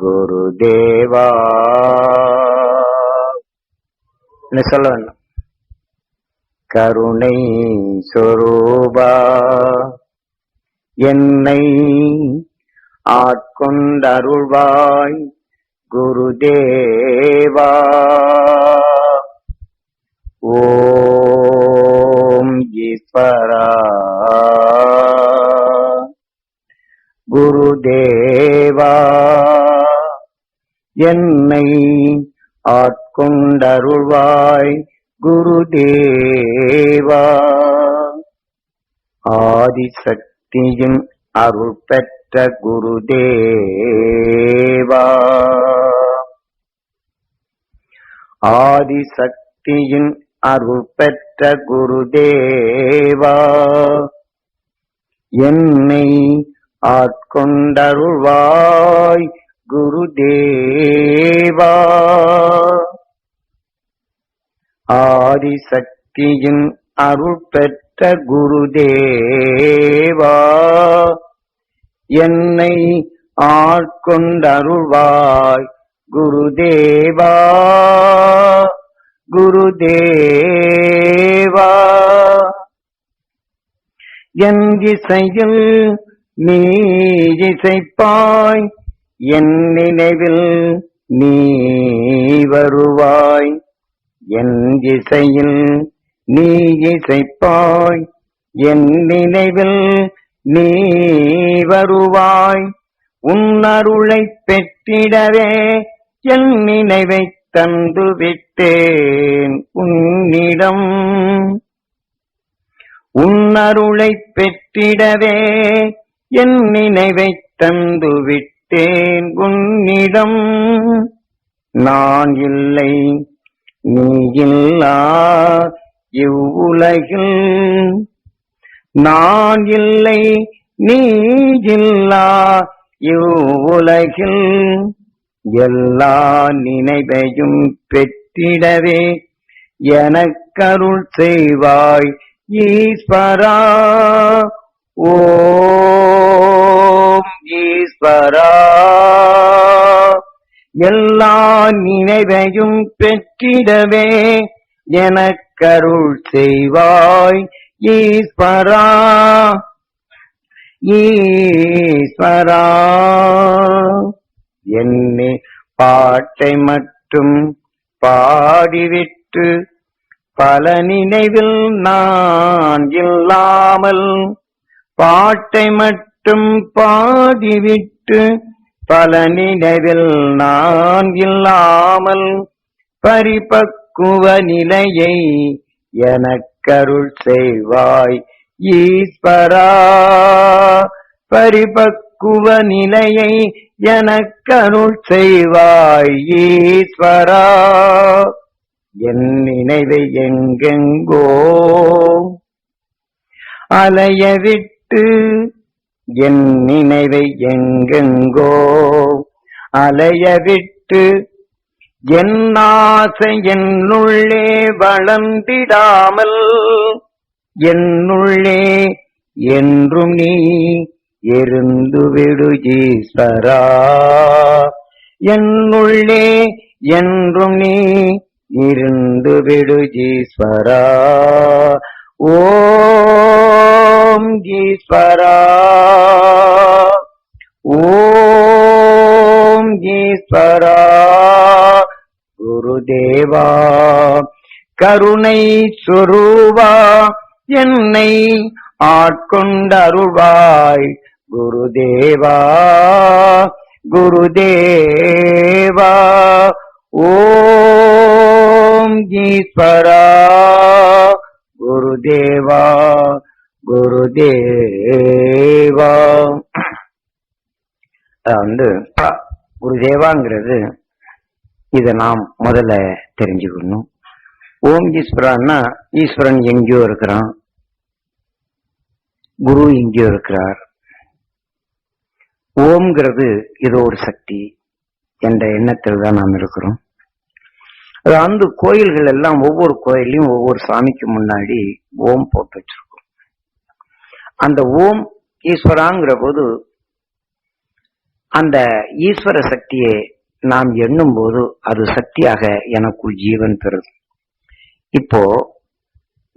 குருதேவா. சொல்ல வேண்டும் கருணை சொரூபா. என்னை ஆட்கொண்டருள்வாய் குருதேவா. ஓம் ஈஸ்வரா. குருதேவா என்னை ஆட்கொண்டருள்வாய் குருதேவா. ஆதிசக்தியின் அருள் பெற்ற குருதேவா. ஆதிசக்தியின் அருள் பெற்ற குருதேவா. என்னை ஆட்கொண்டருள்வாய் குருதேவா. ஆதிசக்தியின் அருள் பெற்ற குருதேவா. என்னை ஆட்கொண்டருள்வாய் குருதேவா. குருதேவா. என் இசையில் நீ இசைப்பாய் என் நினைவில் நீ வருவாய். என் இசையில் நீ இசைப்பாய். என் நினைவில் நீ வருவாய். உன்னருளை பெற்றிடவே என் நினைவை தந்து விட்டேன் உன்னிடம் உன்னருளை பெற்றிடவே என் நினைவை தந்து விட்டேன் விட்டேன் உன்னிடம். நான் இல்லை நீ இல்லா இவ்வுலகில். நான் இல்லை நீ இல்லா இவ்வுலகில். எல்லா நினைவையும் பெற்றிடவே எனக்கருள் செய்வாய் ஈஸ்வரா. ஓ ஈஸ்வரா. எல்லா நினைவையும் பெற்றிடவே எனக்கருள் செய்வாய் ஈஸ்வரா. ஈஸ்வரா. என்னை பாட்டை மட்டும் பாடிவிட்டு பல நினைவில் நான் இல்லாமல் பாட்டை மட்டும் பாடிவிட்டு பல நினைவில் நான் இல்லாமல் பரிபக்குவ நிலையை எனக்கருள் செய்வாய் ஈஸ்வரா. பரிபக்குவ நிலையை எனக்கருள் செய்வாய் ஈஸ்வரா. என் நினைவை எங்கெங்கோ அலைய விட்டு என் நினைவை எங்கெங்கோ அலைய விட்டு என் ஆசை என்னுள்ளே வளர்ந்திடாமல் என்னுள்ளே என்றும் நீ இருந்து விடு ஈஸ்வரா. என்னுள்ளே என்றும் நீ இருந்து விடு ஈஸ்வரா. ஓம் ஈஸ்வரா ஓம் ஈஸ்வரா குருதேவா கருணை சுரூபா என்னை ஆட்கொண்டருள்வாய் குருதேவா குருதேவா ஓம் ஈஸ்வரா குருதேவா குருதேவா. வந்து குருதேவாங்கிறது இதை நாம் முதல்ல தெரிஞ்சுக்கணும். ஓம் ஈஸ்வரான்னா ஈஸ்வரன் எங்கேயோ இருக்கிறான். குரு எங்கேயோ இருக்கிறார். ஓம்ங்கிறது இது ஒரு சக்தி என்ற எண்ணத்தில் தான் நாம் இருக்கிறோம். அது அந்த கோயில்கள் எல்லாம் ஒவ்வொரு கோயிலையும் ஒவ்வொரு சாமிக்கு முன்னாடி ஓம் போட்டு வச்சிருக்கோம் அந்த ஓம் ஈஸ்வராங்கிற போது அந்த ஈஸ்வர சக்தியை நாம் எண்ணும் போது அது சக்தியாக எனக்குள் ஜீவன் பெறும். இப்போ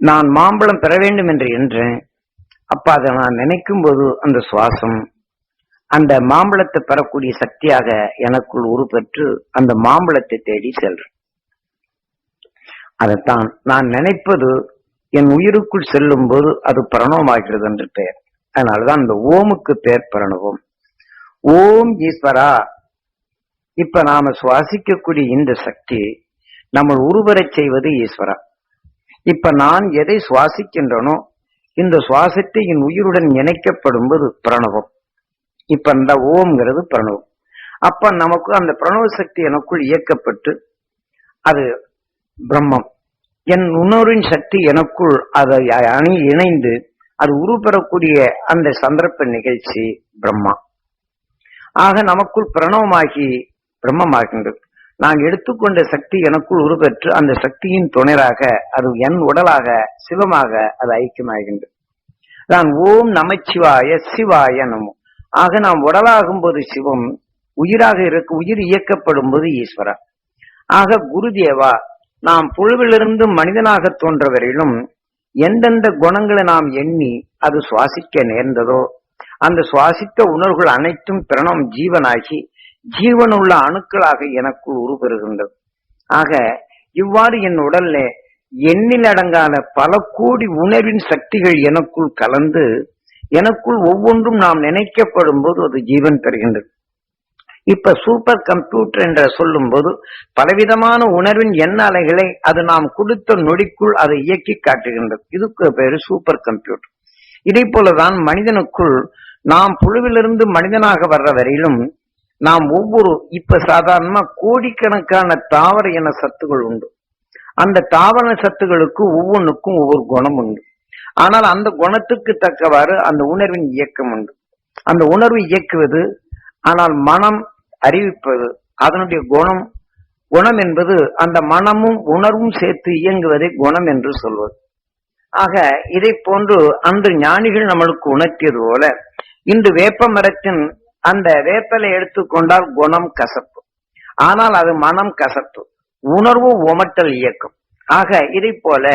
நான் மாம்பழம் பெற வேண்டும் என்று என்றேன். அப்ப அதை நான் நினைக்கும் போது அந்த சுவாசம் அந்த மாம்பழத்தை பெறக்கூடிய சக்தியாக எனக்குள் உருப்பெற்று அந்த மாம்பழத்தை தேடி செல்றேன். அதைத்தான் நான் நினைப்பது என் உயிருக்குள் செல்லும் போது அது பிரணவமாகிறது என்று பெயர். அதனாலதான் இந்த ஓமுக்கு பெயர் பிரணவம். ஓம் ஈஸ்வரா. இப்ப நாம சுவாசிக்கக்கூடிய இந்த சக்தி நம்ம உருவரச் செய்வது ஈஸ்வரா. இப்ப நான் எதை சுவாசிக்கின்றனோ இந்த சுவாசத்தை என் உயிருடன் இணைக்கப்படும் போது பிரணவம். இப்ப இந்த ஓம்ங்கிறது பிரணவம். அப்ப நமக்கு அந்த பிரணவ சக்தி எனக்குள் இயக்கப்பட்டு அது பிரம்மம். என் உணர்வின் சக்தி எனக்குள் அதை அணி இணைந்து அது உருப்பெறக்கூடிய அந்த சந்தர்ப்ப நிகழ்ச்சி பிரம்மா. ஆக நமக்குள் பிரணவமாகி பிரம்மமாகின்றது. நான் எடுத்துக்கொண்ட சக்தி எனக்குள் உருப்பெற்று அந்த சக்தியின் துணைராக அது என் உடலாக சிவமாக அது ஐக்கியமாகின்றது. நான் ஓம் நமச்சிவாய சிவாய நமோ. ஆக நாம் உடலாகும் போது சிவம் உயிராக இருக்க உயிர் இயக்கப்படும் போது ஈஸ்வரா ஆக குருதேவா நாம் புழுவிலிருந்து மனிதனாக தோன்ற வரையிலும் எந்தெந்த குணங்களை நாம் எண்ணி அது சுவாசிக்க நேர்ந்ததோ அந்த சுவாசித்த உணர்வுகள் அனைத்தும் பிரணம் ஜீவனாகி ஜீவனுள்ள அணுக்களாக எனக்குள் உருபெறுகின்றது. ஆக இவ்வாறு என் உடல்ல எண்ணில் அடங்காத பல கோடி உணர்வின் சக்திகள் எனக்குள் கலந்து எனக்குள் ஒவ்வொன்றும் நாம் நினைக்கப்படும் போது அது ஜீவன் பெறுகின்றது. இப்ப சூப்பர் கம்ப்யூட்டர் என்ற சொல்லும் போது பலவிதமான உணர்வின் எண்ண அலைகளை அது நாம் கொடுத்த நொடிக்குள் அதை இயக்கி காட்டுகின்றது. இதுக்கு பேரு சூப்பர் கம்ப்யூட்டர் இதே போலதான் மனிதனுக்குள் நாம் புழுவிலிருந்து மனிதனாக வர்ற வரையிலும் நாம் ஒவ்வொரு இப்ப சாதாரணமா கோடிக்கணக்கான தாவர இன சத்துகள் உண்டு. அந்த தாவர சத்துகளுக்கு ஒவ்வொன்றுக்கும் ஒவ்வொரு குணம் உண்டு. ஆனால் அந்த குணத்துக்கு தக்கவாறு அந்த உணர்வின் இயக்கம் உண்டு. அந்த உணர்வு இயக்குவது ஆனால் மனம் அறிவிப்பது அதனுடைய குணம் குணம் என்பது அந்த மனமும் உணர்வும் சேர்த்து இயங்குவதை குணம் என்று சொல்வது. ஆக இதை போன்று அன்று ஞானிகள் நம்மளுக்கு உணர்த்தியது போல இன்று வேப்ப மரத்தின் அந்த வேப்பலை எடுத்துக்கொண்டால் குணம் கசப்பு. ஆனால் அது மனம் கசப்பு. உணர்வு உமட்டல் இயக்கம். ஆக இதை போல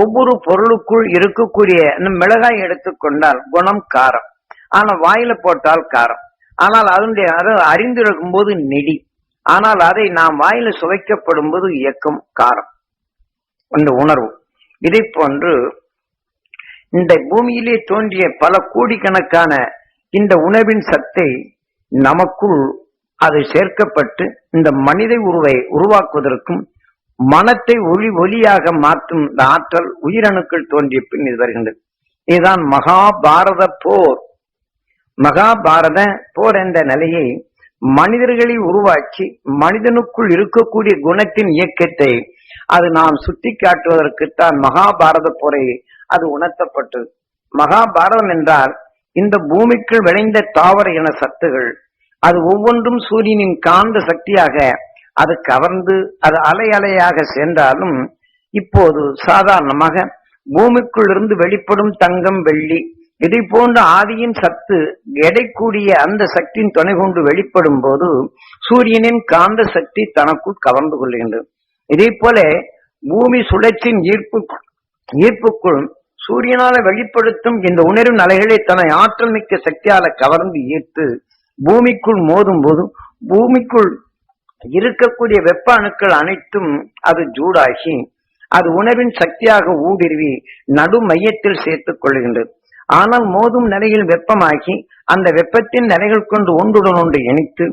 ஒவ்வொரு பொருளுக்குள் இருக்கக்கூடிய மிளகாய் எடுத்துக்கொண்டால் குணம் காரம். ஆனா வாயில போட்டால் காரம். ஆனால் அதனுடைய அது அறிந்திருக்கும் போது நெடி. ஆனால் அதை நாம் வாயில சுவைக்கப்படும் போது இயக்கம் காரம். அந்த உணர்வு. இதை போன்று இந்த பூமியிலே தோன்றிய பல கோடிக்கணக்கான இந்த உணவின் சத்தை நமக்குள் அது சேர்க்கப்பட்டு இந்த மனித உருவை உருவாக்குவதற்கும் மனத்தை ஒளி ஒலியாக மாற்றும் இந்த ஆற்றல் உயிரணுக்கள் தோன்றிய பின் இது வருகின்றது. இதுதான் மகாபாரத போர். மகாபாரத போர் என்ற நிலையை மனிதர்களை உருவாக்கி மனிதனுக்குள் இருக்கக்கூடிய குணத்தின் இயக்கத்தை அது நாம் சுட்டி காட்டுவதற்குத்தான் மகாபாரத போரை அது உணர்த்தப்பட்டது. மகாபாரதம் என்றால் இந்த பூமிக்குள் விளைந்த தாவர இன சத்துகள். அது ஒவ்வொன்றும் சூரியனின் காந்த சக்தியாக அது கவர்ந்து அது அலை அலையாக சென்றாலும் இப்போது சாதாரணமாக பூமிக்குள் இருந்து வெளிப்படும் தங்கம் வெள்ளி இதை போன்ற ஆதியின் சத்து எடைக்கூடிய அந்த சக்தியின் துணை கொண்டு வெளிப்படும் போது சூரியனின் காந்த சக்தி தனக்குள் கவர்ந்து கொள்கின்றது. இதே போல பூமி சுழற்சியின் ஈர்ப்பு ஈர்ப்புக்குள் சூரியனால வெளிப்படுத்தும் இந்த உணர்வின் அலைகளை தன்னை ஆற்றல் மிக்க சக்தியால கவர்ந்து ஈர்த்து பூமிக்குள் மோதும் போது பூமிக்குள் இருக்கக்கூடிய வெப்ப அணுக்கள் அனைத்தும் அது ஜூடாகி அது உணர்வின் சக்தியாக ஊடுருவி நடு மையத்தில் சேர்த்துக் கொள்கின்றது. ஆனால் மோதும் நிலையில் வெப்பமாகி அந்த வெப்பத்தின் நிலைகள் கொண்டு ஒன்றுடன் ஒன்று இணைத்து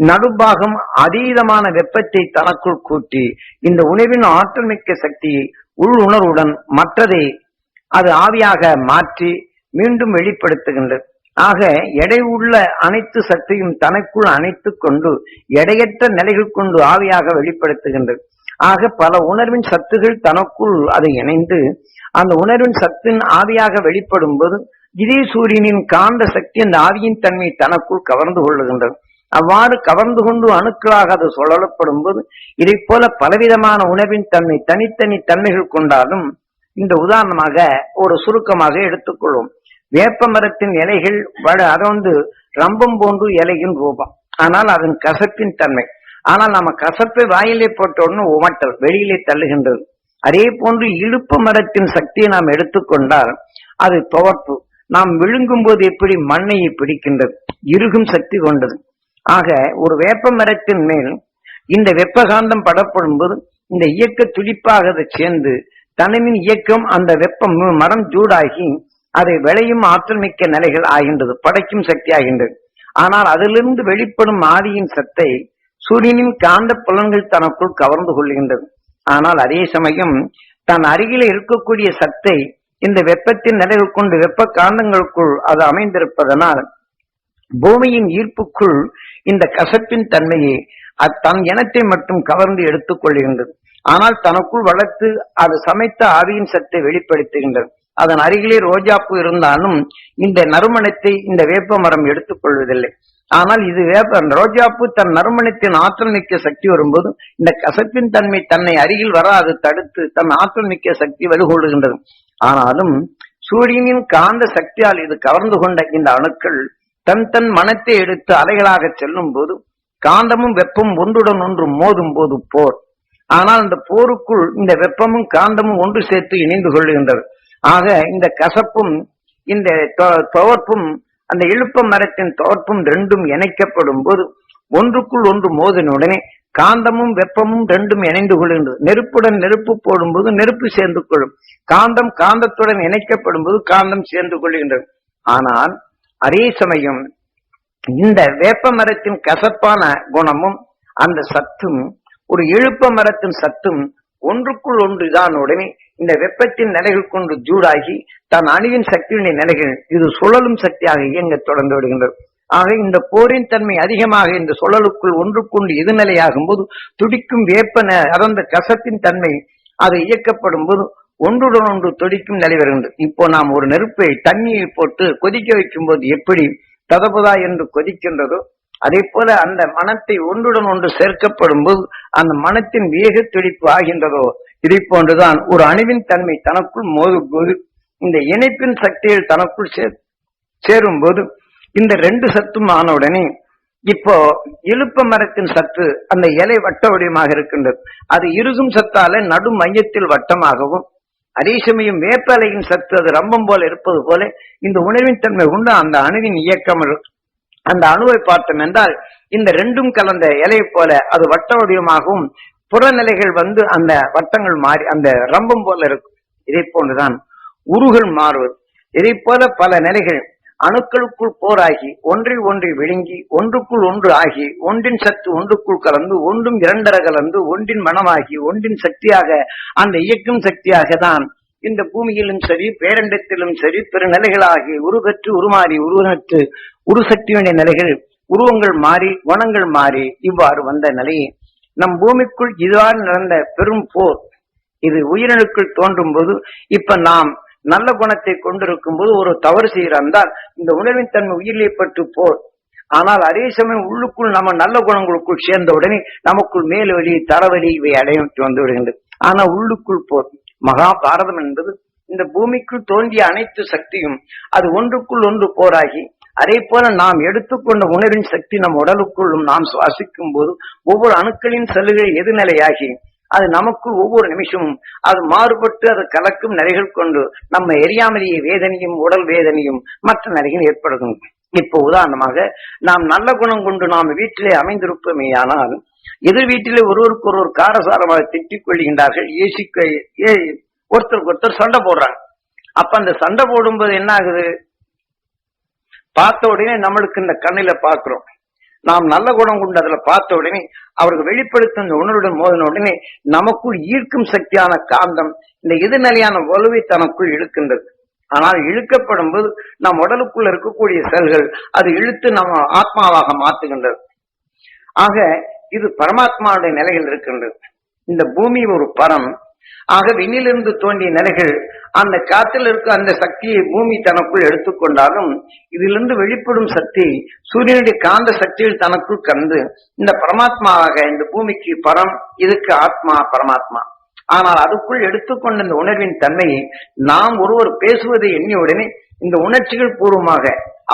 நடுபாகம் அதீதமான வெப்பத்தை தனக்குள் கூட்டி இந்த உணவின் ஆற்றல் மிக்க சக்தியை உள் உணர்வுடன் மற்றதை அது ஆவியாக மாற்றி மீண்டும் வெளிப்படுத்துகின்றது ஆக எடை உள்ள அனைத்து சக்தியும் தனக்குள் அணைத்து கொண்டு எடையற்ற நிலைகள் கொண்டு ஆவியாக வெளிப்படுத்துகின்றது ஆக பல உணர்வின் சத்துகள் தனக்குள் அது இணைந்து அந்த உணர்வின் சத்தின் ஆவியாக வெளிப்படும் போது இதே சூரியனின் காந்த சக்தி அந்த ஆவியின் தன்மை தனக்குள் கவர்ந்து கொள்ளுகின்றது. அவ்வாறு கவர்ந்து கொண்டு அணுக்களாக அது சுழலப்படும் போது இதை போல பலவிதமான உணவின் தன்மை தனித்தனி தன்மைகள் கொண்டாலும் இந்த உதாரணமாக ஒரு சுருக்கமாக எடுத்துக்கொள்வோம். வேப்ப மரத்தின் இலைகள் வட அதை வந்து ரம்பம் போன்று இலையின் ரூபம். ஆனால் அதன் கசப்பின் தன்மை. ஆனால் நம்ம கசப்பை வாயிலே போட்டோன்னு உமட்டல் வெளியிலே தள்ளுகின்றது. அதே போன்று இழுப்பு மரத்தின் சக்தியை நாம் எடுத்துக்கொண்டால் அது துவர்ப்பு. நாம் விழுங்கும் போது எப்படி மண்ணை பிடிக்கின்றது? இறுகும் சக்தி கொண்டது. ஆக ஒரு வேப்ப மரத்தின் மேல் இந்த வெப்பகாந்தம் படப்படும் போது இந்த இயக்க துடிப்பாக சேர்ந்து தனமின் இயக்கம் அந்த வெப்பம் மரம் சூடாகி அதை விளையும் ஆற்றல் மிக்க நிலைகள் ஆகின்றது. படைக்கும் சக்தி ஆகின்றது. ஆனால் அதிலிருந்து வெளிப்படும் ஆதியின் சத்தை சூரியனின் காந்த புலன்கள் தனக்குள் கவர்ந்து கொள்கின்றது. ஆனால் அதே சமயம் தன் அருகில இருக்கக்கூடிய சத்தை இந்த வெப்பத்தின் நிலைவு கொண்டு வெப்ப காந்தங்களுக்குள் அது அமைந்திருப்பதனால் பூமியின் ஈர்ப்புக்குள் இந்த கசப்பின் தன்மையை அது தன் இனத்தை மட்டும் கவர்ந்து எடுத்துக் கொள்கின்றது. ஆனால் தனக்குள் வளர்த்து அது சமைத்த ஆவியின் சத்தை வெளிப்படுத்துகின்றது. அதன் அருகிலே ரோஜாப்பூ இருந்தாலும் இந்த நறுமணத்தை இந்த வேப்ப மரம் எடுத்துக் கொள்வதில்லை. ஆனால் இது வேப்ப ரோஜாப்பூ தன் நறுமணத்தின் ஆற்றல் மிக்க சக்தி வரும்போது இந்த கசப்பின் தன்மை தன்னை அருகில் வராது தடுத்து தன் ஆற்றல் மிக்க சக்தி வலுகொள்கின்றது ஆனாலும் சூரியனின் காந்த சக்தியால் இது கவர்ந்து கொண்ட இந்த அணுக்கள் தன் தன் மனத்தை எடுத்து அலைகளாக செல்லும் போது காந்தமும் வெப்பம் ஒன்றுடன் ஒன்று மோதும் போது போர். ஆனால் இந்த போருக்குள் இந்த வெப்பமும் காந்தமும் ஒன்று சேர்த்து இணைந்து கொள்கின்றது ஆக இந்த கசப்பும் இந்த தொ- துவர்ப்பும் அந்த இழுப்ப மரத்தின் துவர்ப்பும் ரெண்டும் இணைக்கப்படும் போது ஒன்றுக்குள் ஒன்று மோதின உடனே காந்தமும் வெப்பமும் ரெண்டும் இணைந்து கொள்கின்றது. நெருப்புடன் நெருப்பு போடும்போது நெருப்பு சேர்ந்து கொள்ளும். காந்தம் காந்தத்துடன் இணைக்கப்படும் போது காந்தம் சேர்ந்து கொள்கின்றது. ஆனால் அதே சமயம் இந்த வேப்ப மரத்தின் கசப்பான குணமும் அந்த சத்தும் ஒரு இழுப்ப மரத்தின் சத்தும் ஒன்றுக்குள் ஒன்றுதான் உடனே இந்த வெப்பத்தின் நிலைகள் கொண்டு ஜூடாகி தான் அணுவின் சக்தியினை நிலைகள் இது சுழலும் சக்தியாக இயங்க தொடர்ந்து விடுகின்றது ஆக இந்த போரின் தன்மை அதிகமாக இந்த சுழலுக்குள் ஒன்றுக்கொண்டு எதிர்நிலையாகும் போது துடிக்கும் வேப்பன அறந்த கசத்தின் தன்மை அது இயக்கப்படும் போது ஒன்றுடன் ஒன்று துடிக்கும் நிலை வருகின்றது. இப்போ நாம் ஒரு நெருப்பை தண்ணியை போட்டு கொதிக்க வைக்கும் போது எப்படி ததபதா என்று கொதிக்கின்றதோ அதே போல அந்த மனத்தை ஒன்றுடன் ஒன்று சேர்க்கப்படும் போது அந்த மனத்தின் வேக துடிப்பு ஆகின்றதோ இதை போன்றுதான் ஒரு அணுவின் தன்மை தனக்குள் மோதும் போது இந்த இணைப்பின் சக்திகள் தனக்குள் சே சேரும் போது இந்த ரெண்டு சத்தும் ஆன உடனே இப்போ இழுப்ப மரத்தின் சத்து அந்த இலை வட்ட வடிவமாக இருக்கின்றது. அது இருகும் சத்தால நடு மையத்தில் வட்டமாகவும் அதே சமயம் வேப்பலையின் சத்து அது ரம்பம் போல இருப்பது போல இந்த உணவின் தன்மை கொண்டு அந்த அணுவின் இயக்கம் அந்த அணுவை பார்த்தோம் என்றால் இந்த ரெண்டும் கலந்த இலையை போல அது வட்ட வடிவமாகவும் புறநிலைகள் வந்து அந்த வட்டங்கள் மாறி அந்த ரம்பம் போல இருக்கும். இதை போன்றுதான் உருகள் மாறுவது. இதை போல பல நிலைகள் அணுக்களுக்குள் போராகி ஒன்றில் ஒன்றை விழுங்கி ஒன்றுக்குள் ஒன்று ஆகி ஒன்றின் சத்து ஒன்றுக்குள் கலந்து ஒன்றும் இரண்டர கலந்து ஒன்றின் மனமாகி ஒன்றின் சக்தியாக அந்த இயக்கும் சக்தியாக தான் இந்த பூமியிலும் சரி பேரண்டத்திலும் சரி பிற நிலைகளாகி உருவற்று உருமாறி உருவற்று உருசக்தியுடைய நிலைகள் உருவங்கள் மாறி குணங்கள் மாறி இவ்வாறு வந்த நிலையை நம் பூமிக்குள் இதுவாறு நடந்த பெரும் போர் இது உயிரினுக்குள் தோன்றும் போது இப்ப நாம் நல்ல குணத்தை கொண்டிருக்கும் போது ஒரு தவறு செய்கிறால் இந்த உணர்வின் தன்மை உயிரிலே போர். ஆனால் அதே சமயம் உள்ளுக்குள் நம்ம நல்ல குணங்களுக்குள் சேர்ந்த உடனே நமக்குள் மேல் வழி தரவழி இவை அடையிட்டு வந்து விடுகின்றது. ஆனா உள்ளுக்குள் போர் மகாபாரதம் என்பது இந்த பூமிக்குள் தோன்றிய அனைத்து சக்தியும் அது ஒன்றுக்குள் ஒன்று போராகி அதே போல நாம் எடுத்துக்கொண்ட உணர்வின் சக்தி நம் உடலுக்குள்ளும் நாம் சுவாசிக்கும் போது ஒவ்வொரு அணுக்களின் செல்லுகள் எதிர்நிலையாகி அது நமக்குள் ஒவ்வொரு நிமிஷமும் அது மாறுபட்டு அது கலக்கும் நிலைகள் கொண்டு நம்ம எரியாமலேயே வேதனையும் உடல் வேதனையும் மற்ற நிலைகள் ஏற்படுகும் இப்போ உதாரணமாக நாம் நல்ல குணம் கொண்டு நாம் வீட்டிலே அமைந்திருப்போமேயானால் எதிர் வீட்டிலே ஒருவருக்கு ஒருவர் காரசாரமாக திட்டிக் கொள்கின்றார்கள். ஏசிக்க ஏ ஒருத்தருக்கு ஒருத்தர் சண்டை போடுறாங்க. அப்ப அந்த சண்டை போடும்போது என்ன ஆகுது பார்த்த உடனே நம்மளுக்கு இந்த கண்ணில பாக்குறோம் நாம் நல்ல குணம் கொண்டு அதுல பார்த்த உடனே அவருக்கு வெளிப்படுத்தும் இந்த உணர்வுடன் மோதின உடனே நமக்குள் ஈர்க்கும் சக்தியான காந்தம் இந்த எதிர்நிலையான வலுவை தனக்குள் இழுக்கின்றது. ஆனால் இழுக்கப்படும் போது நம் உடலுக்குள்ள இருக்கக்கூடிய செல்கள் அது இழுத்து நம்ம ஆத்மாவாக மாத்துகின்றது ஆக இது பரமாத்மாவுடைய நிலையில் இருக்கின்றது. இந்த பூமி ஒரு பரம் ஆக விண்ணிலிருந்து தோன்றிய நிலைகள் அந்த காற்றில் இருக்கும் அந்த சக்தியை பூமி தனக்குள் எடுத்துக்கொண்டாலும் இதிலிருந்து வெளிப்படும் சக்தி சூரியனுடைய காந்த சக்தியில் தனக்குள் கந்து இந்த பரமாத்மாவாக இந்த பூமிக்கு பரம் இதுக்கு ஆத்மா பரமாத்மா. ஆனால் அதுக்குள் எடுத்துக்கொண்ட இந்த உணர்வின் தன்மையை நாம் ஒருவர் பேசுவதை எண்ணியுடனே இந்த உணர்ச்சிகள் பூர்வமாக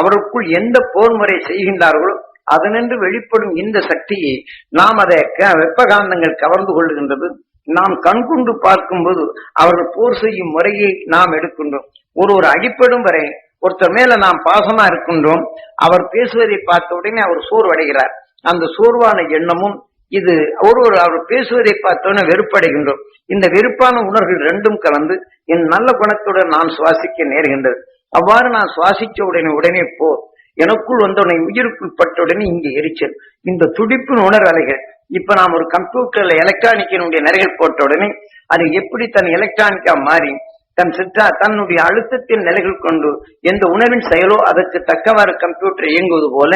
அவருக்குள் எந்த போர் முறை செய்கின்றார்களோ அதனின்று வெளிப்படும் இந்த சக்தியை நாம் அதை க- வெப்பகாந்தங்கள் கவர்ந்து கொள்ளுகின்றது. நாம் கண்கொண்டு பார்க்கும்போது அவர்கள் போர் செய்யும் முறையை நாம் எடுக்கின்றோம். ஒரு ஒரு அடிப்படும் வரை ஒருத்தர் மேல நாம் பாசமா இருக்கின்றோம் அவர் பேசுவதை பார்த்த உடனே அவர் சோர்வடைகிறார். அந்த சோர்வான எண்ணமும் இது ஒரு ஒரு அவர் பேசுவதை பார்த்தோன்னே வெறுப்படைகின்றோம். இந்த வெறுப்பான உணர்வுகள் ரெண்டும் கலந்து என் நல்ல குணத்துடன் நான் சுவாசிக்க நேர்கின்றது. அவ்வாறு நான் சுவாசிச்ச உடனே உடனே போ. எனக்குள் வந்த உயிருக்குள் பட்ட உடனே இங்கே எரிச்சல். இந்த துடிப்பின் உணர்வு அலைகள் இப்ப நாம் ஒரு கம்ப்யூட்டர்ல எலக்ட்ரானிக்கினுடைய நிறைகள் போட்ட உடனே அது எப்படி தன் எலக்ட்ரானிக்கா மாறி தன் சிற்றா தன்னுடைய அழுத்தத்தின் நிலைகள் கொண்டு எந்த உணவின் செயலோ அதற்கு தக்கவாறு கம்ப்யூட்டர் இயங்குவது போல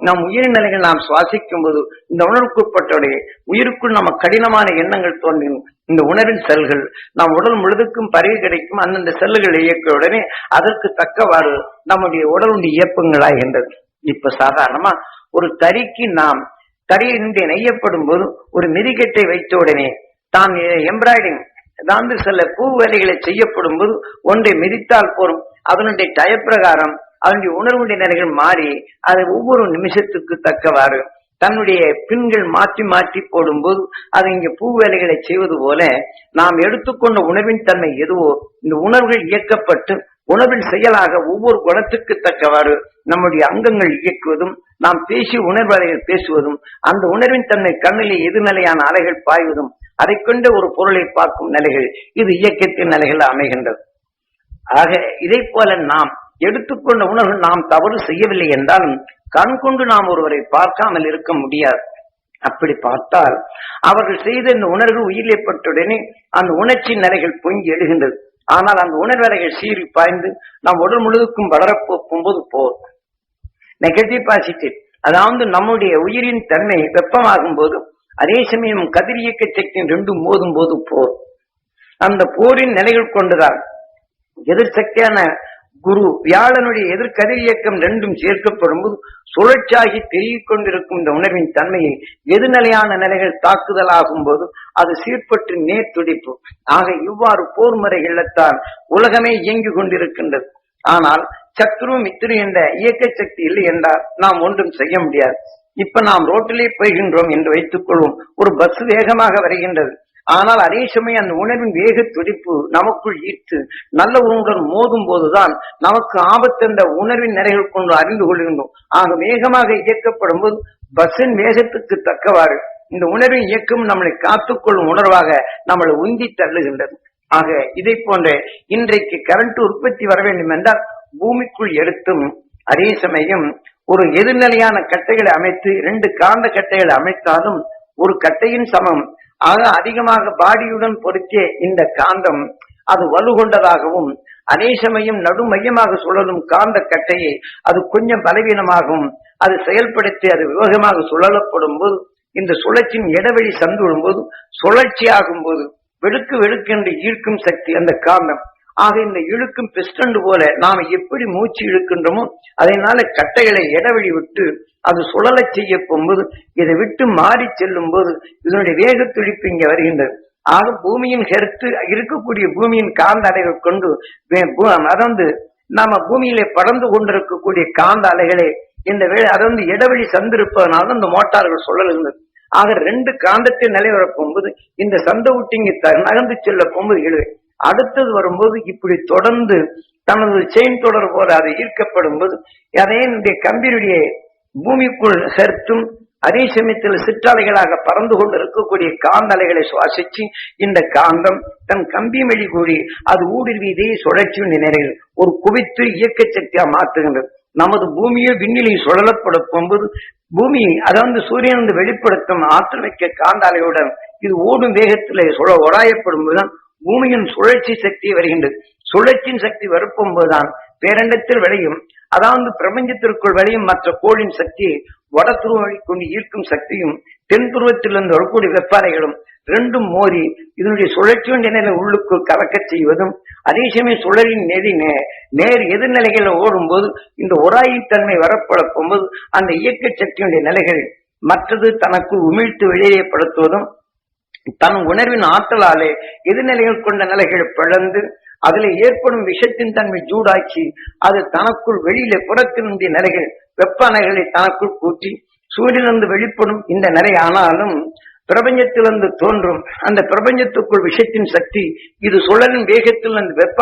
நம் உயிர் நிலைகள் நாம் சுவாசிக்கும் போது இந்த உணர்வுக்குட்பட்டோடைய உயிருக்குள் நம்ம கடினமான எண்ணங்கள் தோன்றும். இந்த உணர்வின் செல்கள் நாம் உடல் முழுதுக்கும் பறவை கிடைக்கும் அந்தந்த செல்லுகள் இயக்க உடனே அதற்கு தக்கவாறு நம்முடைய உடலுடைய இயப்பங்களாகின்றது இப்ப சாதாரணமா ஒரு தறிக்கு நாம் தறியின்றி நெய்யப்படும் போது ஒரு மிதிக்கட்டை வைத்த உடனே தான் எம்ப்ராய்டிங் அதாவது சில பூ வேலைகளை செய்யப்படும் போது ஒன்றை மிதித்தால் போரும். அதனுடைய டயப்பிரகாரம் அதனுடைய உணர்வுடைய நிலைகள் மாறி அது ஒவ்வொரு நிமிஷத்துக்கு தக்கவாறு. தன்னுடைய பின்கள் மாற்றி மாற்றி போடும்போது அது இங்க பூ வேலைகளை செய்வது போல நாம் எடுத்துக்கொண்ட உணர்வின் தன்மை எதுவோ இந்த உணர்வுகள் இயக்கப்பட்டு உணர்வின் செயலாக ஒவ்வொரு குணத்துக்கு தக்கவாறு நம்முடைய அங்கங்கள் இயக்குவதும் நாம் பேசி உணர்வலைகள் பேசுவதும் அந்த உணர்வின் தன்மை கண்ணிலே எதிர்நிலையான அலைகள் பாய்வதும் அதை கொண்ட ஒரு பொருளை பார்க்கும் நிலைகள் இது இயக்கத்தின் நிலைகள் அமைகின்றது. ஆக இதை போல நாம் எடுத்துக்கொண்ட உணர்வு நாம் தவறு செய்யவில்லை என்றாலும் கண் கொண்டு நாம் ஒருவரை பார்க்காமல் இருக்க முடியாது. அப்படி பார்த்தால் அவர்கள் செய்த இந்த உணர்வு உயிரிழப்பட்டுடனே அந்த உணர்ச்சி நிலைகள் பொங்கி எழுகின்றது. ஆனால் அந்த உணர்வலைகள் சீறி பாய்ந்து நாம் உடல் முழுதுக்கும் வளரப் போகும்போது போர். நெகட்டிவ் பாசிட்டிவ் அதாவது நம்முடைய உயிரின் தன்மை வெப்பமாகும் போது அதே சமயம் கதிரியக்க சக்தி ரெண்டும் மோதும் போது போர். அந்த போரின் நிலைகள் கொண்டுதான் எதிர் சக்தியான குரு வியாழனுடைய எதிர்கதிர் இயக்கம் ரெண்டும் சேர்க்கப்படும் போது சுழற்சியாகி பெருகிக் கொண்டிருக்கும் இந்த உணர்வின் தன்மையை எதிர்நிலையான நிலைகள் தாக்குதலாகும் போது அது சீர்பட்டு நேர் துடிப்பு ஆக இவ்வாறு போர் இல்லத்தான் உலகமே இயங்கிக் கொண்டிருக்கின்றது. ஆனால் சத்ரு மித்ரு என்ற இயக்க சக்தி இல்லை என்றால் நாம் ஒன்றும் செய்ய முடியாது. இப்ப நாம் ரோட்டிலே போய்கின்றோம் என்று வைத்துக் கொள்வோம் ஒரு பஸ் வேகமாக வருகின்றது. ஆனால் அதே சமயம் அந்த உணர்வின் வேக துடிப்பு நமக்குள் ஈர்த்து நல்ல உணவுடன் மோதும் போதுதான் நமக்கு ஆபத்து என்ற உணர்வின் நிறைகள் கொண்டு அறிந்து கொள்கின்றோம். ஆக வேகமாக இயக்கப்படும் போது பஸ்ஸின் வேகத்துக்கு தக்கவாறு இந்த உணர்வின் இயக்கம் நம்மளை காத்துக்கொள்ளும் உணர்வாக நம்மளை உந்தி தள்ளுகின்றது. ஆக இதை போன்ற இன்றைக்கு கரண்ட் உற்பத்தி வர வேண்டும் என்றால் பூமிக்குள் எடுத்தும் அதே சமயம் ஒரு எதிர்நிலையான கட்டைகளை அமைத்து ரெண்டு காந்த கட்டைகளை அமைத்தாலும் ஒரு கட்டையின் சமம் ஆக அதிகமாக பாடியுடன் பொருத்திய இந்த காந்தம் அது வலுகொண்டதாகவும் அதே சமயம் நடுமையமாக சுழலும் காந்த கட்டையை அது கொஞ்சம் பலவீனமாகவும் அது செயல்படுத்தி அது விவகமாக சுழலப்படும் போது இந்த சுழற்சியின் இடைவெளி சந்துடும் போது சுழற்சி ஆகும் போது வெடுக்கு வெடுக்கென்று ஈர்க்கும் சக்தி அந்த காந்தம். ஆக இந்த இழுக்கும் பிஸ்டண்டு போல நாம் எப்படி மூச்சு இழுக்கின்றோமோ அதனால கட்டைகளை இடைவெளி விட்டு அது சுழலை செய்ய போகும்போது இதை விட்டு மாறி செல்லும் போது இதனுடைய வேக துடிப்பு இங்க வருகின்றது. ஆக பூமியின் ஹெர்த்து இருக்கக்கூடிய பூமியின் காந்த அலைகள் கொண்டு மறந்து நாம பூமியிலே பறந்து கொண்டிருக்கக்கூடிய காந்த அலைகளை இந்த வே அதாவது இடைவெளி சந்திருப்பதனால இந்த மோட்டார்கள் சுழலுகிறது ஆக ரெண்டு காந்தத்தில் நிலை வரப்போகும்போது இந்த சந்தை விட்டு இங்கே த- நகர்ந்து செல்ல போகும்போது எழுது அடுத்தது வரும்போது இப்படி தொடர்ந்து தனது செயின் தொடர் போல அது ஈர்க்கப்படும் போது அதே என்னுடைய கம்பியுடைய பூமிக்குள் சேர்த்தும் அதே சமயத்தில் சிற்றலைகளாக பறந்து கொண்டு இருக்கக்கூடிய காந்த அலைகளை சுவாசிச்சு இந்த காந்தம் தன் கம்பி மெழி கூடி அது ஊடுருவி சுழற்சியும் நிலைகள் ஒரு குவித்து இயக்க சக்தியா மாற்றுகின்றது. நமது பூமியை விண்ணிலை சுழலப்படும் போகும்போது பூமி அதாவது சூரியன் வெளிப்படுத்தும் ஆற்றல் மிக்க காந்த அலையுடன் இது ஓடும் வேகத்திலே சுழ உராயப்படும் போதுதான் பூமியின் சுழற்சி சக்தி வருகின்றது. சுழற்சியின் சக்தி வரப்போகும்போதுதான் பேரண்டத்தில் விளையும் அதாவது பிரபஞ்சத்திற்குள் விளையும் மற்ற கோளின் சக்தியை வட துருவம் கொண்டு ஈர்க்கும் சக்தியும் தென் துருவத்திலிருந்து வரக்கூடிய வெப்பாலைகளும் ரெண்டும் மோதி இதனுடைய சுழற்சியின் நிலையில உள்ளுக்குள் கலக்கச் செய்வதும் அதே சமயம் சுழலின் நெறி நே- நேர் எதிர்நிலைகளில் ஓடும்போது இந்த உராயின் தன்மை அந்த இயக்க சக்தியுடைய நிலைகள் மற்றது தனக்கு உமிழ்த்து வெளியேப்படுத்துவதும் தன் உணர்வின் ஆற்றலாலே எதிர்நிலைகள் கொண்ட நிலைகள் பிளந்து அதுல ஏற்படும் விஷத்தின் தன்மை ஜூடாக்கி அது தனக்குள் வெளியில புறத்தினுடைய நிலைகள் வெப்ப அலைகளை தனக்குள் கூட்டி சூரியனிலிருந்து வெளிப்படும் இந்த நிலை ஆனாலும் பிரபஞ்சத்திலிருந்து தோன்றும் அந்த பிரபஞ்சத்துக்குள் விஷத்தின் சக்தி இது சுழலின் வேகத்தில் அந்த வெப்ப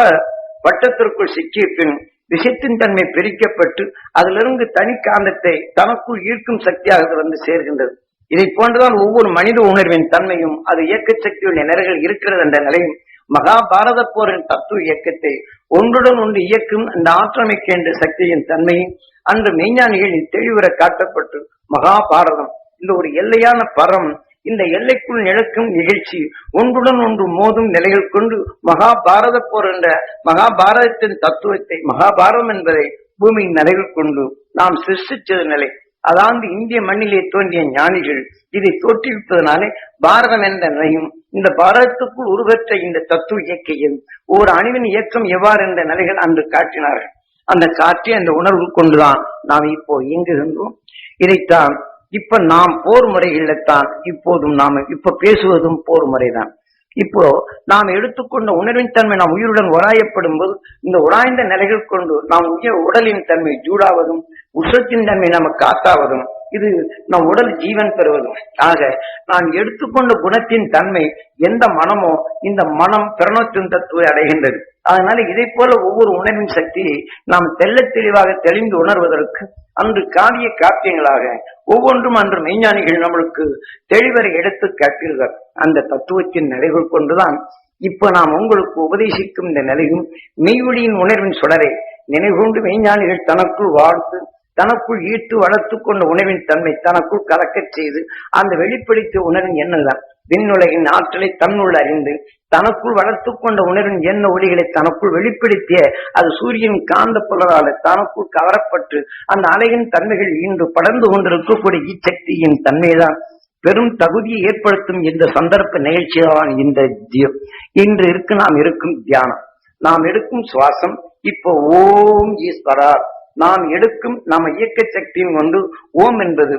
வட்டத்திற்குள் சிக்கிய பின் விஷத்தின் தன்மை பிரிக்கப்பட்டு அதிலிருந்து தனி காந்தத்தை தனக்குள் ஈர்க்கும் சக்தியாக வந்து சேர்கின்றது. இதை போன்றுதான் ஒவ்வொரு மனித உணர்வின் தன்மையும் அது இயக்க சக்தியுடைய நிலைகள் இருக்கிறது என்ற நிலையும் மகாபாரத போரின் தத்துவ இயக்கத்தை ஒன்றுடன் ஒன்று இயக்கும் அந்த ஆற்றமைக்கின்ற சக்தியின் தன்மையும் அன்று மெய்ஞானிகளில் தெளிவுற காட்டப்பட்டு மகாபாரதம் இந்த ஒரு எல்லையான பரம் இந்த எல்லைக்குள் நிழக்கும் நிகழ்ச்சி ஒன்றுடன் ஒன்று மோதும் நிலைகள் கொண்டு மகாபாரத போர் என்ற மகாபாரதத்தின் தத்துவத்தை மகாபாரதம் என்பதை பூமியின் நிலைகள் கொண்டு நாம் சிருஷ்டிச்சது நிலை. அதாவது இந்திய மண்ணிலே தோன்றிய ஞானிகள் இதை தோற்றுவிப்பதனாலே பாரதம் என்ற நிலையும் இந்த பாரதத்துக்குள் உருவற்ற இந்த தத்துவ இயக்கையும் ஒரு அணுவின் இயக்கம் எவ்வாறு என்ற நிலைகள் அன்று காட்டினார்கள். அந்த காற்றை அந்த உணர்வு கொண்டுதான் நாம் இப்போ இயங்குகின்றோம். இதைத்தான் இப்ப நாம் போர் முறைகளில்தான் இப்போதும் நாம் இப்ப பேசுவதும் போர் முறைதான். இப்போ நாம் எடுத்துக்கொண்ட உணர்வின் தன்மை நாம் உயிருடன் உராயப்படும் போது இந்த உராய்ந்த நிலைகள் கொண்டு நாம் உயிர் உடலின் தன்மை ஜூடாவதும் உஷத்தின் தன்மை நமக்கு காத்தாவதும் இது நம் உடல் ஜீவன் பெறுவதும் ஆக நான் எடுத்துக்கொண்ட குணத்தின் தன்மை எந்த மனமோ இந்த மனம் பிரணத்தின் தத்துவை அடைகின்றது. அதனால இதை போல ஒவ்வொரு உணர்வின் சக்தியை நாம் தெல்ல தெளிவாக தெளிந்து உணர்வதற்கு அன்று காவிய காப்பியங்களாக ஒவ்வொன்றும் அன்று மெய்ஞானிகள் நம்மளுக்கு தெளிவரை எடுத்து காட்டீர்கள் அந்த தத்துவத்தின் நிலைகள் கொண்டுதான் இப்ப நாம் உங்களுக்கு உபதேசிக்கும் இந்த நிலையும் மெய்வொழியின் உணர்வின் சுடரை நினைவுண்டு மெய்ஞானிகள் தனக்குள் வாழ்த்து தனக்குள் ஈட்டு வளர்த்து கொண்ட உணவின் தன்மை தனக்குள் கலக்கச் செய்து அந்த வெளிப்படுத்திய உணர்வின் எண்ணம்தான் விண்ணுலகின் ஆற்றலை தன்னுள் அறிந்து தனக்குள் வளர்த்து கொண்ட உணர்வின் எண்ண ஒளிகளை தனக்குள் வெளிப்படுத்திய அது சூரியன் காந்த புலரால தனக்குள் கவரப்பட்டு அந்த அலையின் தன்மைகள் இன்று படர்ந்து கொண்டிருக்கக்கூடிய இச்சக்தியின் தன்மைதான். பெரும் தகுதியை ஏற்படுத்தும் இந்த சந்தர்ப்ப நிகழ்ச்சிதான் இந்த தியம். இன்று இருக்கு நாம் இருக்கும் தியானம். நாம் எடுக்கும் சுவாசம் இப்போ ஓம் ஈஸ்வரா. நாம் எடுக்கும் நம்ம இயக்க சக்தியும் கொண்டு ஓம் என்பது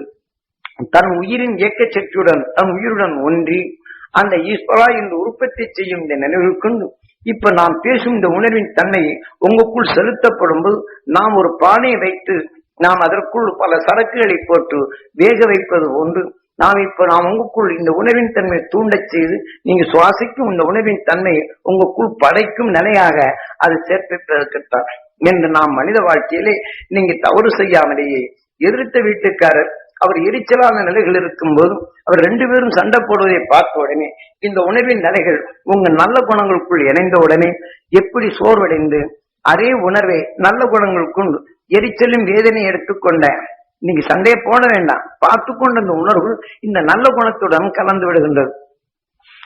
தன் உயிரின் இயக்க சக்தியுடன் தன் உயிருடன் ஒன்றி அந்த ஈஸ்வரா இந்த உற்பத்தி செய்யும் இந்த நினைவில் இப்ப நாம் பேசும் இந்த உணர்வின் தன்மையை உங்களுக்குள் செலுத்தப்படும் போது நாம் ஒரு பானையை வைத்து நாம் அதற்குள் பல சரக்குகளை போட்டு வேக வைப்பது ஒன்று நாம் இப்ப நாம் உங்களுக்குள் இந்த உணவின் தன்மையை தூண்டச் செய்து நீங்க சுவாசிக்கும் இந்த உணவின் தன்மையை உங்களுக்குள் படைக்கும் நிலையாக அது சேர்ப்பிப்பதற்குத்தான் என்று நாம் மனித வாழ்க்கையிலே நீங்க தவறு செய்யாமலேயே எதிர்த்த வீட்டுக்காரர் அவர் எரிச்சலான நிலைகள் இருக்கும் போதும் அவர் ரெண்டு பேரும் சண்டை போடுவதை பார்த்த உடனே இந்த உணர்வின் நிலைகள் உங்க நல்ல குணங்களுக்குள் இணைந்த உடனே எப்படி சோர்வடைந்து அதே உணர்வை நல்ல குணங்களுக்குள் எரிச்சலும் வேதனை எடுத்துக்கொண்ட நீங்க சண்டையை போட வேண்டாம் பார்த்து கொண்ட அந்த உணர்வு இந்த நல்ல குணத்துடன் கலந்து விடுகின்றது.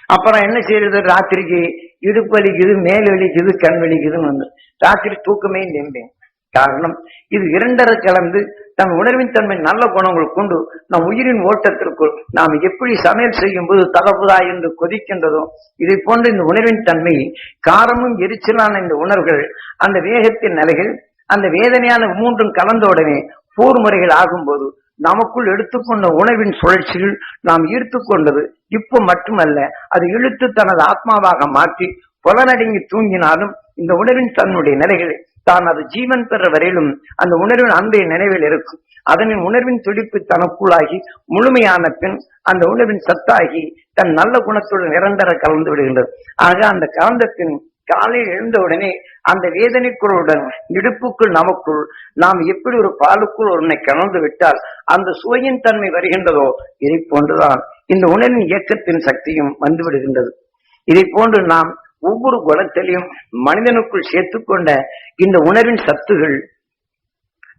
அப்புறம் என்ன செய்யறது? ராத்திரிக்கு இடுப்பு வலிக்குது மேல் வலிக்குது கண் வலிக்குதுன்னு வந்து. ராத்திரி தூக்கமே நின்றேன் காரணம் இது இரண்டரை கலந்து தன் உணர்வின் தன்மை நல்ல குணங்கள் கொண்டு நம் உயிரின் ஓட்டத்திற்குள் நாம் எப்படி சமையல் செய்யும் போது தகப்புதா என்று கொதிக்கின்றதோ இதை போன்ற இந்த உணர்வின் தன்மை காரமும் எரிச்சலான இந்த உணர்வுகள் அந்த வேகத்தின் நிலைகள் அந்த வேதனையான மூன்றும் கலந்த உடனே போர் முறைகள் ஆகும்போது நமக்குள் எடுத்துக்கொண்ட உணவின் சுழற்சியில் நாம் ஈர்த்து கொண்டது இப்போ மட்டுமல்ல அது இழுத்து தனது ஆத்மாவாக மாற்றி புலனடங்கி தூங்கினாலும் இந்த உணர்வின் தன்னுடைய நிலைகளை தான் அது ஜீவன் பெற வரையிலும் அந்த உணர்வின் அன்பைய நினைவில் இருக்கும். அதனின் உணர்வின் துடிப்பு தனக்குள்ளாகி முழுமையான பின் அந்த உணர்வின் சத்தாகி தன் நல்ல குணத்துடன் நிரந்தர கலந்து விடுகின்றது. ஆக அந்த கலந்த பின் காலையில் எழுந்தவுடனே அந்த வேதனைக்குள்ளுடன் இடுப்புக்குள் நமக்குள் நாம் எப்படி ஒரு பாலுக்குள் ஒருனை கலந்து விட்டால் அந்த சுவையின் தன்மை வருகின்றதோ இதை போன்றுதான் இந்த உணரின் இயக்கத்தின் சக்தியும் வந்துவிடுகின்றது. இதை போன்று நாம் ஒவ்வொரு குணத்திலையும் மனிதனுக்குள் சேர்த்துக்கொண்ட இந்த உணர்வின் சத்துகள்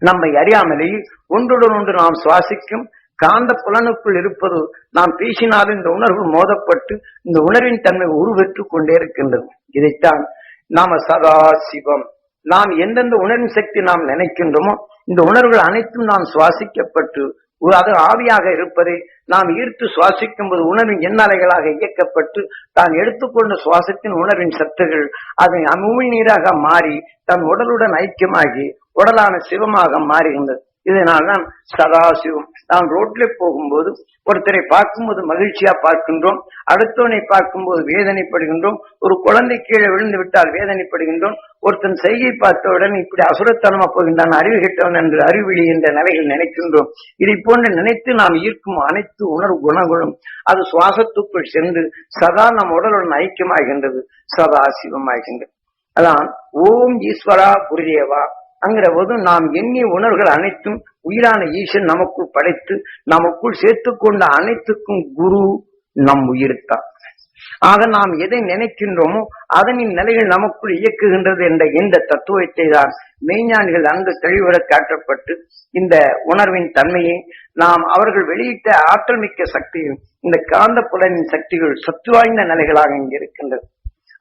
நம்மை அறியாமலேயே ஒன்றுடன் ஒன்று நாம் சுவாசிக்கும் காந்த புலனுக்குள் இருப்பது நாம் பேசினாலும் இந்த உணர்வு மோதப்பட்டு இந்த உணர்வின் தன்மை உருவெற்று கொண்டே இருக்கின்றது. இதைத்தான் நாம சதா சிவம். நாம் எந்தெந்த உணர்வின் சக்தி நாம் நினைக்கின்றோமோ இந்த உணர்வுகள் அனைத்தும் நாம் சுவாசிக்கப்பட்டு ஒரு அது ஆவியாக இருப்பதை நாம் ஈர்த்து சுவாசிக்கும் போது உணர்வின் எண்ணலைகளாக இயக்கப்பட்டு தான் எடுத்துக்கொண்ட சுவாசத்தின் உணர்வின் சத்துகள் அதை அமுழ் நீராக மாறி தன் உடலுடன் ஐக்கியமாகி உடலான சிவமாக மாறுகின்றது. இதனால்தான் சதாசிவம். நாம் ரோட்ல போகும்போது ஒருத்தரை பார்க்கும்போது மகிழ்ச்சியா பார்க்கின்றோம். அடுத்தவனை பார்க்கும்போது வேதனைப்படுகின்றோம். ஒரு குழந்தை கீழே விழுந்து விட்டால் வேதனைப்படுகின்றோம். ஒருத்தன் செய்கை பார்த்தவுடன் இப்படி அசுரத்தனமா போகின்றான் அறிவு கெட்டவன் என்று அறிவிழி என்ற நிலையில் நினைக்கின்றோம். இதை போன்று நினைத்து நாம் ஈர்க்கும் அனைத்து உணர்வு குணங்களும் அது சுவாசத்துக்குள் சென்று சதா நம் உடலுடன் ஐக்கியமாகின்றது சதா சிவமாகின்றது அதான் ஓம் ஈஸ்வரா குருதேவா. அங்கிற போது நாம் எண்ணிய உணர்வுகள் அனைத்தும் உயிரான ஈசன் நமக்குள் படைத்து நமக்குள் சேர்த்துக் கொண்ட அனைத்துக்கும் குரு நம் உயிர்த்தான் ஆக நாம் எதை நினைக்கின்றோமோ அதனின் நிலைகள் நமக்குள் இயக்குகின்றது என்ற இந்த தத்துவத்தை தான் மெய்ஞானிகள் அங்கு தெளிவுற காட்டப்பட்டு இந்த உணர்வின் தன்மையை நாம் அவர்கள் வெளியிட்ட ஆற்றல் மிக்க சக்தியும் இந்த காந்த புலனின் சக்திகள் சத்து வாய்ந்த நிலைகளாக இங்கு இருக்கின்றது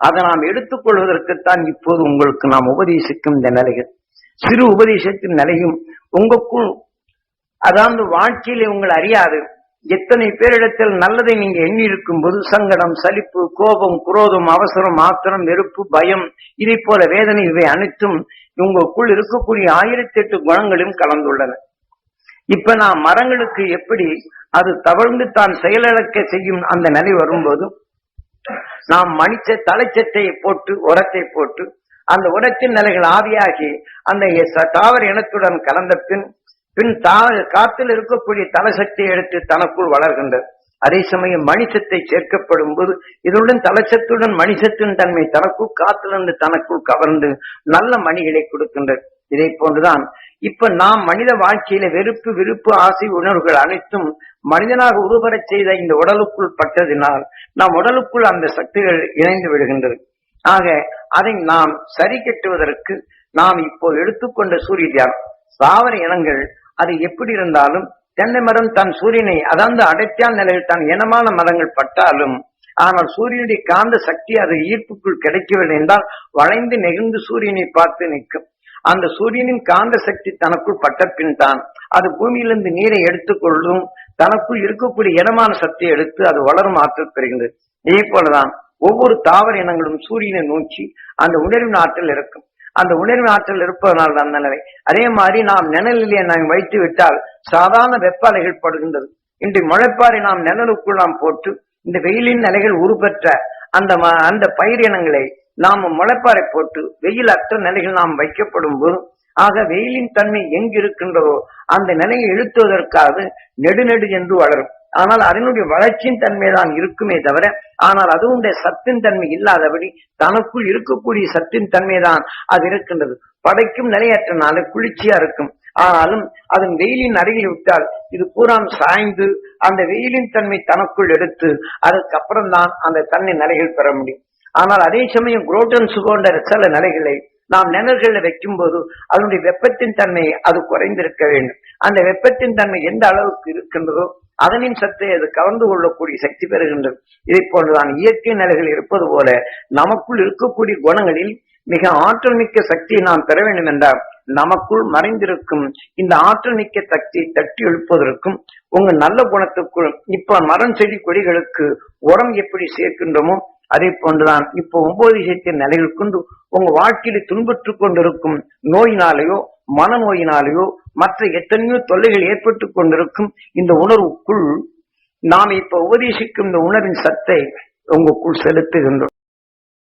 அதை நாம் எடுத்துக்கொள்வதற்குத்தான் இப்போது உங்களுக்கு நாம் உபதேசிக்கும் இந்த நிலைகள். சிறு உபதேசத்தின் நிலையும் உங்களுக்குள் அதாவது வாழ்க்கையிலே உங்கள் அறியாது. எத்தனை பேரிடத்தில் நல்லதை நீங்க எண்ணி இருக்கும் போது சங்கடம் சலிப்பு கோபம் குரோதம் அவசரம் ஆத்திரம் வெறுப்பு பயம் இதை போல வேதனை இவை அனைத்தும் உங்களுக்குள் இருக்கக்கூடிய ஆயிரத்தி எட்டு குணங்களும் கலந்துள்ளன. இப்ப நான் மரங்களுக்கு எப்படி அது தவழ்ந்து தான் செயலிழக்க செய்யும் அந்த நிலை வரும்போது நாம் மனித தலைச்சத்தை போட்டு உரத்தை போட்டு அந்த உடத்தின் நிலைகள் ஆவியாகி அந்த தாவர இனத்துடன் கலந்த பின் பின் தாவர காத்தில் இருக்கக்கூடிய தலசக்தியை எடுத்து தனக்குள் வளர்கின்றது. அதே சமயம் மணிசத்தை சேர்க்கப்படும் போது இதனுடன் தலசத்துடன் மணிசத்தின் தன்மை தனக்குள் காத்திலிருந்து தனக்குள் கவர்ந்து நல்ல மணிகளை கொடுக்கின்றது. இதை போன்றுதான் இப்ப நாம் மனித வாழ்க்கையில வெறுப்பு விருப்பு ஆசை உணர்வுகள் அனைத்தும் மனிதனாக உருவரச் செய்த இந்த உடலுக்குள் பட்டதினால் நம் உடலுக்குள் அந்த சக்திகள் இணைந்து விடுகின்றது. ஆக அதை நாம் சரி கட்டுவதற்கு நாம் இப்போ எடுத்துக்கொண்ட சூரிய தியானம். தாவர இனங்கள் அது எப்படி இருந்தாலும் தென்னை மரம் தன் சூரியனை அதாவது அடைத்தால் நிலையில் தான் இனமான மரங்கள் பட்டாலும் ஆனால் சூரியனுடைய காந்த சக்தி அது ஈர்ப்புக்குள் கிடைக்கவில்லை என்றால் வளைந்து நெகிழ்ந்து சூரியனை பார்த்து நிற்கும். அந்த சூரியனின் காந்த சக்தி தனக்குள் பட்ட பின் தான் அது பூமியிலிருந்து நீரை எடுத்துக்கொள்ளும் தனக்குள் இருக்கக்கூடிய இனமான சக்தியை எடுத்து அது வளரும் ஆற்றல் பெறுகின்றது. இதே போலதான் ஒவ்வொரு தாவர இனங்களும் சூரியனை நோக்கி அந்த உணர்வின் ஆற்றல் இருக்கும். அந்த உணர்வின் ஆற்றல் இருப்பதனால் தான் நிலை அதே மாதிரி நாம் நிழலிலே நாம் வைத்து விட்டால் சாதாரண வெப்ப அலைகள் படுகின்றது. இன்று முளைப்பாறை நாம் நிழலுக்குள் நாம் போட்டு இந்த வெயிலின் நிலைகள் உருப்பெற்ற அந்த அந்த பயிர் இனங்களை நாம் முளைப்பாறை போட்டு வெயில் அற்ற நிலைகள் நாம் வைக்கப்படும் போது ஆக வெயிலின் தன்மை எங்கிருக்கின்றதோ அந்த நிலையை இழுத்துவதற்காக நெடுநெடு என்று வளரும். ஆனால் அதனுடைய வளர்ச்சியின் தன்மை தான் இருக்குமே தவிர ஆனால் அதுவுடைய சத்தின் தன்மை இல்லாதபடி தனக்குள் இருக்கக்கூடிய சத்தின் தன்மை தான் அது இருக்கின்றது. படைக்கும் நிலையற்ற நாள் குளிர்ச்சியா இருக்கும். ஆனாலும் அதன் வெயிலின் அருகில் விட்டால் இது பூராம் சாய்ந்து அந்த வெயிலின் தன்மை தனக்குள் எடுத்து அதுக்கப்புறம் தான் அந்த தன்னை நிலைகள் பெற முடியும். ஆனால் அதே சமயம் குரோட்டன்ஸ் போன்ற சில நிலைகளை நாம் நிழல்கள்ல வைக்கும் போது அதனுடைய வெப்பத்தின் தன்மை அது குறைந்திருக்க வேண்டும். அந்த வெப்பத்தின் தன்மை எந்த அளவுக்கு இருக்கின்றதோ அதனின் சத்தை அது கவர்ந்து கொள்ளக்கூடிய சக்தி பெறுகின்றது. இதை போன்றுதான் இயற்கை நிலைகள் இருப்பது போல நமக்குள் இருக்கக்கூடிய குணங்களில் மிக ஆற்றல் மிக்க சக்தியை நாம் பெற வேண்டும் என்றால் நமக்குள் மறைந்திருக்கும் இந்த ஆற்றல் மிக்க சக்தியை தட்டி எழுப்பதற்கும் உங்க நல்ல குணத்துக்குள் இப்ப மரம் செடி கொடிகளுக்கு உரம் எப்படி சேர்க்கின்றோமோ அதே போன்றுதான் இப்போ ஒன்பது விஷயத்தின் நிலைகள் கொண்டு உங்க வாழ்க்கையில துன்புற்றுக் கொண்டிருக்கும் நோயினாலேயோ மனநோயினாலேயோ மற்ற எத்தனையோ தொல்லைகள் ஏற்பட்டு கொண்டிருக்கும் இந்த உணர்வுக்குள் நாம் இப்ப உபதேசிக்கும் இந்த உணர்வின் சத்தை உங்களுக்குள் செலுத்துகின்றோம்.